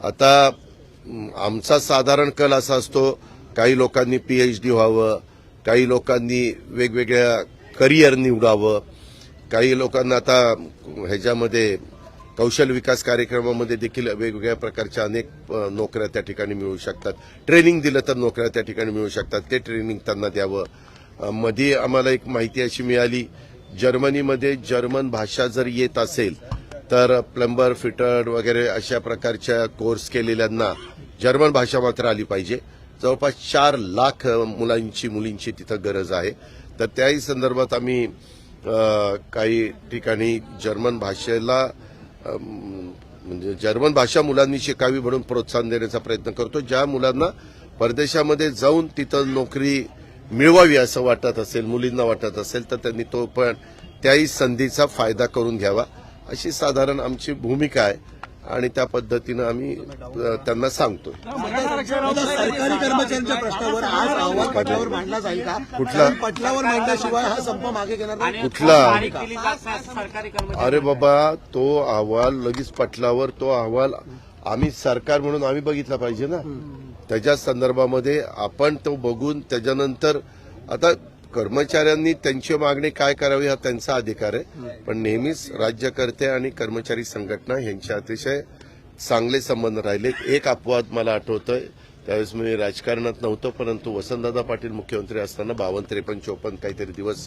आता आमचा साधारण कल असा असतो काही लोकांनी पीएचडी व्हावं काही लोकांनी वेगवेगळ्या करिअर निवडावं काही लोकांना आता ह्याच्यामध्ये कौशल विकास कार्यक्रमामध्ये देखील वेगवेगळ्या प्रकारच्या अनेक नोकऱ्या त्या ठिकाणी मिळू शकतात. ट्रेनिंग दिलं तर नोकऱ्या त्या ठिकाणी मिळू शकतात. ते ट्रेनिंग त्यांना द्यावं. मध्ये आम्हाला एक माहिती अशी मिळाली जर्मनीमध्ये जर्मन भाषा जर येत असेल तर प्लंबर फिटर वगैरे अशा प्रकारच्या कोर्स केलेल्यांना जर्मन भाषा मात्र आली पाहिजे. जवळपास चार लाख मुलांची मुलींची तिथं गरज आहे. तर त्याही संदर्भात आम्ही काही ठिकाणी जर्मन भाषेला म्हणजे जर्मन भाषा मुलांनी शिकावी म्हणून प्रोत्साहन देण्याचा प्रयत्न करतो. ज्या मुलांना परदेशामध्ये जाऊन तिथं नोकरी मिळवावी असं वाटत असेल मुलींना वाटत असेल तर त्यांनी तो पण त्याही संधीचा फायदा करून घ्यावा. अशी साधारण आमची भूमिका आहे आणि त्या पद्धतीनं आम्ही त्यांना सांगतो सरकारी कर्मचाऱ्यांच्या प्रश्नावर आज अहवाल पटलावर मांडला जाईल का? कुठला? पटलावर मांडल्याशिवाय हा संप मागे घेणार कुठला? अरे बाबा तो अहवाल लगेच पटलावर तो अहवाल आम्ही सरकार म्हणून आम्ही बघितला पाहिजे ना. त्याच्या संदर्भामध्ये आपण तो बघून त्याच्यानंतर आता कर्मचाऱ्यांनी त्यांची मागणी काय करावी हा त्यांचा अधिकार आहे. पण नेहमीच राज्यकर्ते आणि कर्मचारी संघटना यांचे अतिशय चांगले संबंध राहिले. एक अपवाद मला आठवतोय. त्यावेळेस मी राजकारणात नव्हतो परंतु वसंतदादा पाटील मुख्यमंत्री असताना बावन्न त्रेपन्न चोपन्न काहीतरी दिवस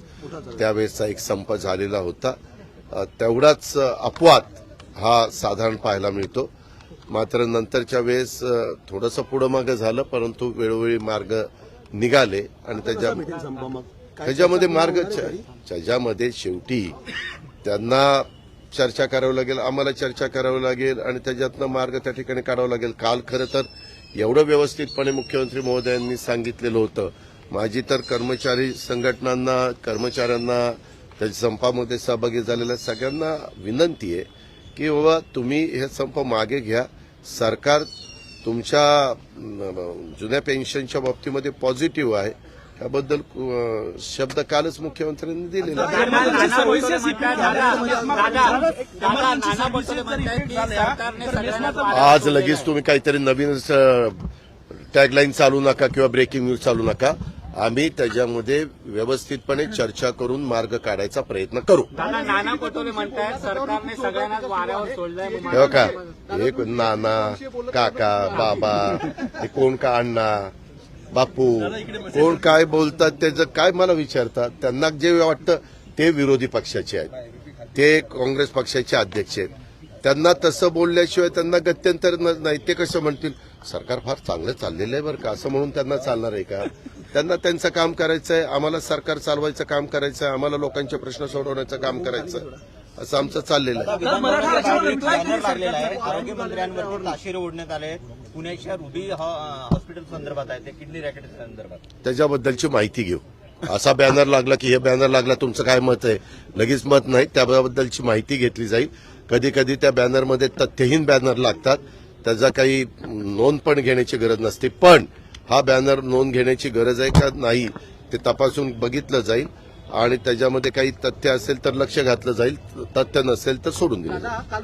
त्यावेळेसचा एक संप झालेला होता. तेवढाच अपवाद हा साधारण पाहायला मिळतो. मात्र नंतरच्या वेळेस थोडंसं पुढं मागं झालं परंतु वेळोवेळी मार्ग निघाले आणि त्याच्या त्याच्यामध्ये मार्ग? त्याच्यामध्ये शेवटी त्यांना चर्चा करावी लागेल आम्हाला चर्चा करावी लागेल आणि त्याच्यातनं मार्ग त्या ठिकाणी काढावा लागेल. काल खरं तर एवढं व्यवस्थितपणे मुख्यमंत्री महोदयांनी सांगितलेलं होतं. माझी तर कर्मचारी संघटनांना कर्मचाऱ्यांना त्या संपामध्ये सहभागी झालेल्या सगळ्यांना विनंती आहे की बाबा तुम्ही हे संप मागे घ्या. सरकार तुमच्या जुन्या पेन्शनच्या बाबतीमध्ये पॉझिटिव्ह आहे. त्याबद्दल शब्द कालच मुख्यमंत्र्यांनी दिलेला आज लगेच तुम्ही काहीतरी नवीन टॅगलाईन चालू नका किंवा ब्रेकिंग न्यूज चालू नका. आम्ही त्याच्यामध्ये व्यवस्थितपणे चर्चा करून मार्ग काढायचा प्रयत्न करू. नाना पटोले म्हणतायत सरकारने सगळ्यांनाच वाऱ्यावर सोडलंय तेव्हा का? हे कोण नाना काका बाबा हे कोण का अण्णा बापू कोण काय बोलतात त्याचं काय मला विचारतात त्यांना जे वाटतं ते विरोधी पक्षाचे आहेत. ते काँग्रेस पक्षाचे अध्यक्ष आहेत. त्यांना तसं बोलल्याशिवाय त्यांना गत्यंतर नाही ते कसं म्हणतील? सरकार फार चांगलं चाललेलं आहे बरं का? असं म्हणून त्यांना चालणार आहे का? त्यांना त्यांचं काम करायचं आहे आम्हाला सरकार चालवायचं काम करायचं आहे आम्हाला लोकांचे प्रश्न सोडवण्याचं काम करायचं आहे. असं आमचं चाललेलं आहे. बॅनर लागलेला आहे. आरोग्यमंत्र्यांवरती ताशेरे ओढण्यात आले पुण्याच्या रुबी हॉस्पिटल संदर्भात आहे ते किडनी रॅकेट संदर्भात. त्याच्याबद्दलची माहिती घेऊ. असा बॅनर लागला की हे बॅनर लागला तुमचं काय मत आहे? लगेच मत नाही त्याबद्दलची माहिती घेतली जाईल. कधी कधी त्या बॅनरमध्ये तथ्यहीन बॅनर लागतात. त्याचा काही नोंद पण घेण्याची गरज नसते. पण हा बॅनर नोंद घेण्याची गरज आहे का? नाही. ते तपासून बघितलं जाईल आणि त्याच्यामध्ये काही तथ्य असेल तर लक्ष घातलं जाईल. तथ्य नसेल तर सोडून दिलं काल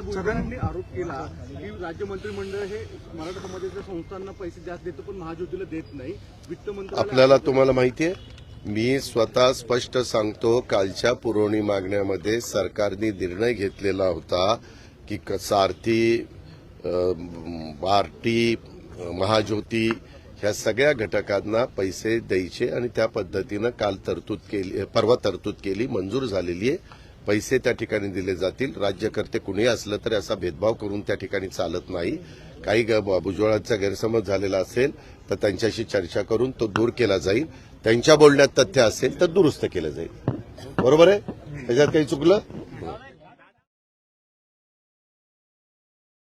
आरोप केला की राज्य मंत्रिमंडळ हे मराठा समाजाच्या संस्थांना पैसे जास्त देतं पण महाज्योतीला देत नाही. वित्त मंत्रालय आपल्याला तुम्हाला माहिती आहे मी स्वतः स्पष्ट सांगतो कालच्या पुरवणी मागण्यामध्ये सरकारने निर्णय घेतलेला होता की सारथी बार्टी महाज्योती ह्या सगळ्या घटकांना पैसे द्यायचे आणि त्या पद्धतीनं काल तरतूद केली परवा तरतूद केली मंजूर झालेली आहे. पैसे त्या ठिकाणी दिले जातील. राज्यकर्ते कुणी असलं तरी असा भेदभाव करून त्या ठिकाणी चालत नाही. काही ग- भुजबळांचा गैरसमज झालेला असेल तर त्यांच्याशी चर्चा करून तो दूर केला जाईल. त्यांच्या बोलण्यात तथ्य असेल तर दुरुस्त केलं जाईल. बरोबर आहे? त्याच्यात काही चुकलं?